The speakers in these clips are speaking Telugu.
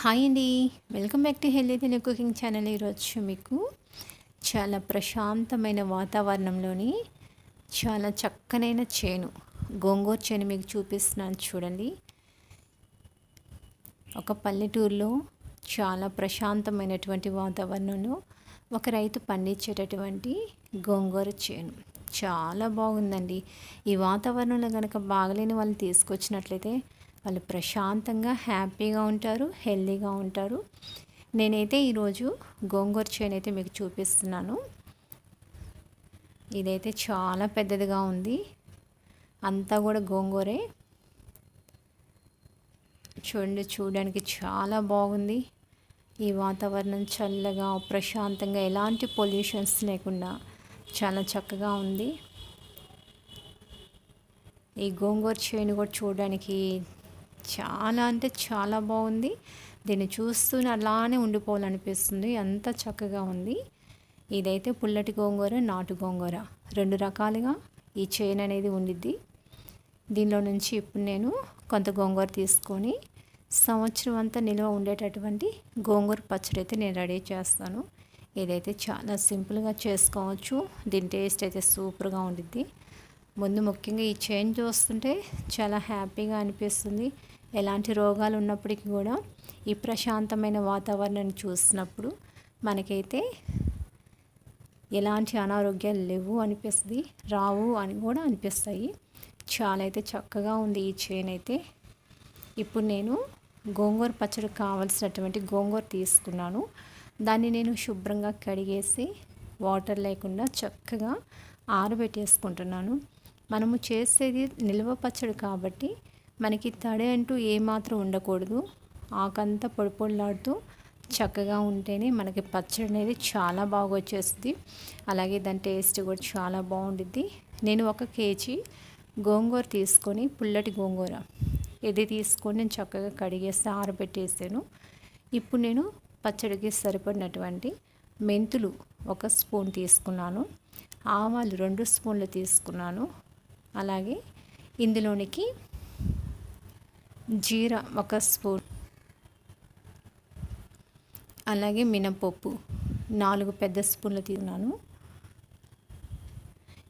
హాయ్ అండి. Welcome back to healthy Telugu cooking channel. ఈరోజు మీకు చాలా ప్రశాంతమైన వాతావరణంలోని చాలా చక్కనైన చేను గోంగూర చేను మీకు చూపిస్తున్నాను చూడండి. ఒక పల్లెటూరులో చాలా ప్రశాంతమైనటువంటి వాతావరణంలో ఒక రైతు పండించేటటువంటి గోంగూర చేను. చాలా బాగుందండి. ఈ వాతావరణంలో కనుక బాగలేని వాళ్ళు తీసుకొచ్చినట్లయితే వాళ్ళు ప్రశాంతంగా హ్యాపీగా ఉంటారు హెల్దీగా ఉంటారు. నేనైతే ఈరోజు గోంగూర చేను అయితే మీకు చూపిస్తున్నాను. ఇదైతే చాలా పెద్దదిగా ఉంది. అంతా కూడా గోంగూరే. చూడండి చూడడానికి చాలా బాగుంది. ఈ వాతావరణం చల్లగా ప్రశాంతంగా ఎలాంటి పొల్యూషన్స్ లేకుండా చాలా చక్కగా ఉంది. ఈ గోంగూర చేను కూడా చూడడానికి చాలా అంటే చాలా బాగుంది. దీన్ని చూస్తూనే అలానే ఉండిపోవాలనిపిస్తుంది. అంత చక్కగా ఉంది. ఇదైతే పుల్లటి గోంగూర నాటు గోంగూర. రెండు రకాలుగా ఈ చైన్ అనేది ఉండిద్ది. దీనిలో నుంచి ఇప్పుడు నేను కొంత గోంగూర తీసుకొని సంవత్సరం అంతా నిల్వ ఉండేటటువంటి గోంగూర పచ్చడి అయితే నేను రెడీ చేస్తాను. ఇదైతే చాలా సింపుల్గా చేసుకోవచ్చు. దీని టేస్ట్ అయితే సూపర్గా ఉండిద్ది. ముందు ముఖ్యంగా ఈ చైన్ చూస్తుంటే చాలా హ్యాపీగా అనిపిస్తుంది. ఎలాంటి రోగాలు ఉన్నప్పటికీ కూడా ఈ ప్రశాంతమైన వాతావరణాన్ని చూసినప్పుడు మనకైతే ఎలాంటి అనారోగ్యాలు లేవు అనిపిస్తుంది రావు అని కూడా అనిపిస్తాయి. చాలా అయితే చక్కగా ఉంది ఈ చైన్ అయితే. ఇప్పుడు నేను గోంగూర పచ్చడి కావలసినటువంటి గోంగూర తీసుకున్నాను. దాన్ని నేను శుభ్రంగా కడిగేసి వాటర్ లేకుండా చక్కగా ఆరబెట్టేసుకుంటున్నాను. మనము చేసేది నిల్వ పచ్చడి కాబట్టి మనకి తడి అంటూ ఏమాత్రం ఉండకూడదు. ఆకంతా పొడి పొడిలాడుతూ చక్కగా ఉంటేనే మనకి పచ్చడి అనేది చాలా బాగా వచ్చేస్తుంది. అలాగే దాని టేస్ట్ కూడా చాలా బాగుంటుంది నేను ఒక కేజీ గోంగూర తీసుకొని పుల్లటి గోంగూర. ఇది తీసుకొని నేను చక్కగా కడిగేసి ఆరబెట్టేసాను. ఇప్పుడు నేను పచ్చడికి సరిపడినటువంటి మెంతులు ఒక స్పూన్ తీసుకున్నాను. ఆవాలు రెండు స్పూన్లు తీసుకున్నాను. అలాగే ఇందులోనికి జీరా ఒక స్పూన్. అలాగే మినపప్పు నాలుగు పెద్ద స్పూన్లు తీసుకున్నాను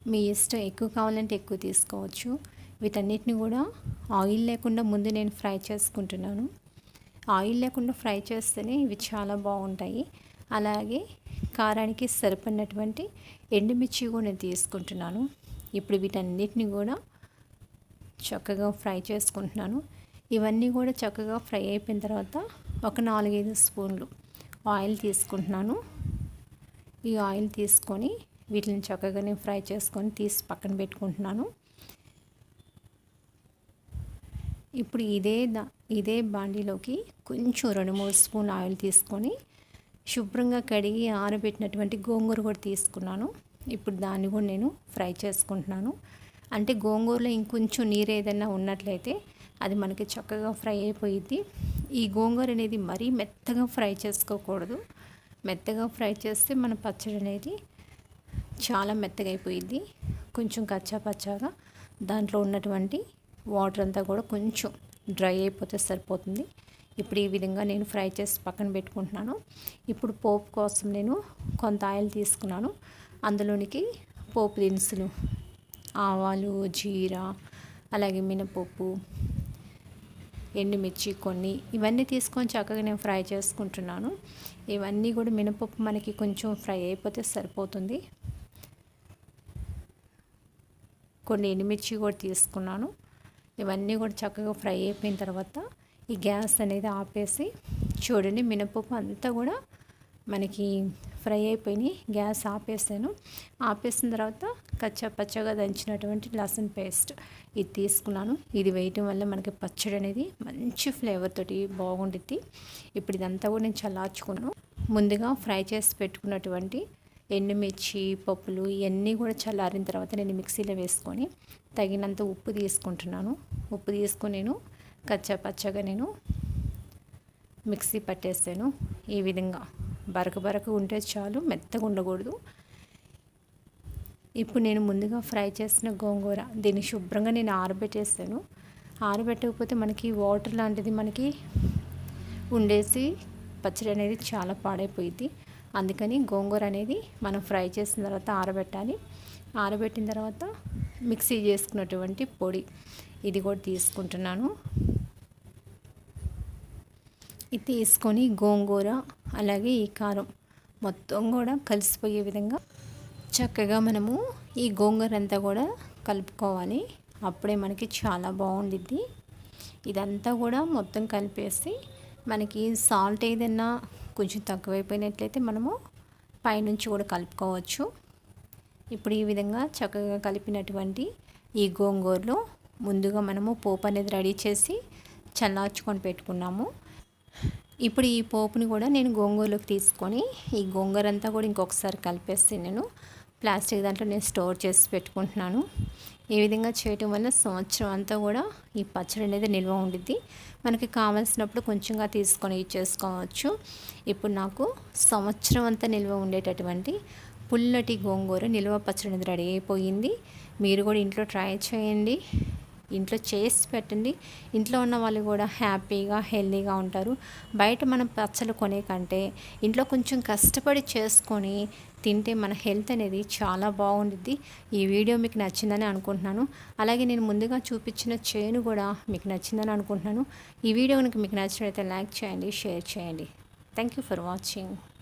మీ ఇష్టం ఎక్కువ కావాలంటే ఎక్కువ తీసుకోవచ్చు. వీటన్నిటిని కూడా ఆయిల్ లేకుండా ముందు నేను ఫ్రై చేసుకుంటున్నాను. ఆయిల్ లేకుండా ఫ్రై చేస్తేనే ఇవి చాలా బాగుంటాయి. అలాగే కారానికి సరిపడినటువంటి ఎండుమిర్చి కూడా నేను తీసుకుంటున్నాను. ఇప్పుడు వీటన్నిటిని కూడా చక్కగా ఫ్రై చేసుకుంటున్నాను. ఇవన్నీ కూడా చక్కగా ఫ్రై అయిపోయిన తర్వాత ఒక నాలుగైదు స్పూన్లు ఆయిల్ తీసుకుంటున్నాను. ఈ ఆయిల్ తీసుకొని వీటిని చక్కగా నేను ఫ్రై చేసుకొని తీసి పక్కన పెట్టుకుంటున్నాను. ఇప్పుడు ఇదే దా ఇదే బాండీలోకి కొంచెం రెండు మూడు స్పూన్ ఆయిల్ తీసుకొని శుభ్రంగా కడిగి ఆరబెట్టినటువంటి గోంగూర కూడా తీసుకున్నాను. ఇప్పుడు దాన్ని కూడా నేను ఫ్రై చేసుకుంటున్నాను. అంటే గోంగూరలో ఇంకొంచెం నీరు ఏదైనా ఉన్నట్లయితే అది మనకి చక్కగా ఫ్రై అయిపోయింది ఈ గోంగూర అనేది మరీ మెత్తగా ఫ్రై చేసుకోకూడదు. మెత్తగా ఫ్రై చేస్తే మన పచ్చడి అనేది చాలా మెత్తగా అయిపోయింది కొంచెం కచ్చా పచ్చాగా దాంట్లో ఉన్నటువంటి వాటర్ అంతా కూడా కొంచెం డ్రై అయిపోతే సరిపోతుంది. ఇప్పుడు ఈ విధంగా నేను ఫ్రై చేసి పక్కన పెట్టుకుంటున్నాను. ఇప్పుడు పోపు కోసం నేను కొంత ఆయిల్ తీసుకున్నాను. అందులోనికి పోపు దినుసులు ఆవాలు జీరా అలాగే మినపప్పు ఎండుమిర్చి కొన్ని ఇవన్నీ తీసుకొని చక్కగా నేను ఫ్రై చేసుకుంటున్నాను. ఇవన్నీ కూడా మినపప్పు మనకి కొంచెం ఫ్రై అయిపోతే సరిపోతుంది. కొన్ని ఎండుమిర్చి కూడా తీసుకున్నాను. ఇవన్నీ కూడా చక్కగా ఫ్రై అయిపోయిన తర్వాత ఈ గ్యాస్ అనేది ఆపేసి చూడండి మినపప్పు అంతా కూడా మనకి ఫ్రై అయిపోయినాయి. గ్యాస్ ఆపేసాను. ఆపేసిన తర్వాత కచ్చా పచ్చగా దంచినటువంటి లసన్ పేస్ట్ ఇది తీసుకున్నాను. ఇది వేయటం వల్ల మనకి పచ్చడి అనేది మంచి ఫ్లేవర్ తోటి బాగుండిద్ది. ఇప్పుడు ఇదంతా కూడా నేను చల్లార్చుకున్నాను. ముందుగా ఫ్రై చేసి పెట్టుకున్నటువంటి ఎండుమిర్చి పప్పులు ఇవన్నీ కూడా చల్లారిన తర్వాత నేను మిక్సీలో వేసుకొని తగినంత ఉప్పు తీసుకుంటున్నాను. ఉప్పు తీసుకుని నేను కచ్చా పచ్చగా నేను మిక్సీ పట్టేసాను. ఈ విధంగా బరక బరక ఉంటే చాలు మెత్తగా ఉండకూడదు. ఇప్పుడు నేను ముందుగా ఫ్రై చేసిన గోంగూర దీన్ని శుభ్రంగా నేను ఆరబెట్టేస్తాను. ఆరబెట్టకపోతే మనకి వాటర్ లాంటిది మనకి ఉండేసి పచ్చడి అనేది చాలా పాడైపోయింది అందుకని గోంగూర అనేది మనం ఫ్రై చేసిన తర్వాత ఆరబెట్టాలి. ఆరబెట్టిన తర్వాత మిక్సీ చేసుకున్నటువంటి పొడి ఇది కూడా తీసుకుంటున్నాను. ఇది తీసుకొని గోంగూర అలాగే ఈ కారం మొత్తం కూడా కలిసిపోయే విధంగా చక్కగా మనము ఈ గోంగూర అంతా కూడా కలుపుకోవాలి. అప్పుడే మనకి చాలా బాగుండిద్ది. ఇదంతా కూడా మొత్తం కలిపేసి మనకి సాల్ట్ ఏదైనా కొంచెం తక్కువైపోయినట్లయితే మనము పైనుంచి కూడా కలుపుకోవచ్చు. ఇప్పుడు ఈ విధంగా చక్కగా కలిపినటువంటి ఈ గోంగూరలో ముందుగా మనము పోపు అనేది రెడీ చేసి చల్లార్చుకొని పెట్టుకున్నాము. ఇప్పుడు ఈ పోపుని కూడా నేను గోంగూరలోకి తీసుకొని ఈ గోంగూర అంతా కూడా ఇంకొకసారి కలిపేసి నేను ప్లాస్టిక్ దాంట్లో నేను స్టోర్ చేసి పెట్టుకుంటున్నాను. ఈ విధంగా చేయటం వల్ల సంవత్సరం అంతా కూడా ఈ పచ్చడి అనేది నిల్వ ఉండిద్ది. మనకి కావాల్సినప్పుడు కొంచెంగా తీసుకొని చేసుకోవచ్చు. ఇప్పుడు నాకు సంవత్సరం అంతా నిల్వ ఉండేటటువంటి పుల్లటి గోంగూర నిల్వ పచ్చడి అనేది రెడీ అయిపోయింది. మీరు కూడా ఇంట్లో ట్రై చేయండి. ఇంట్లో చేసి పెట్టండి. ఇంట్లో ఉన్న వాళ్ళు కూడా హ్యాపీగా హెల్తీగా ఉంటారు. బయట మనం పచ్చలు కొనే కంటే ఇంట్లో కొంచెం కష్టపడి చేసుకొని తింటే మన హెల్త్ అనేది చాలా బాగుంటుంది ఈ వీడియో మీకు నచ్చిందని అనుకుంటున్నాను. అలాగే నేను ముందుగా చూపించిన చేను కూడా మీకు నచ్చిందని అనుకుంటున్నాను. ఈ వీడియో కనుక మీకు నచ్చినట్లయితే లైక్ చేయండి షేర్ చేయండి. Thank you for watching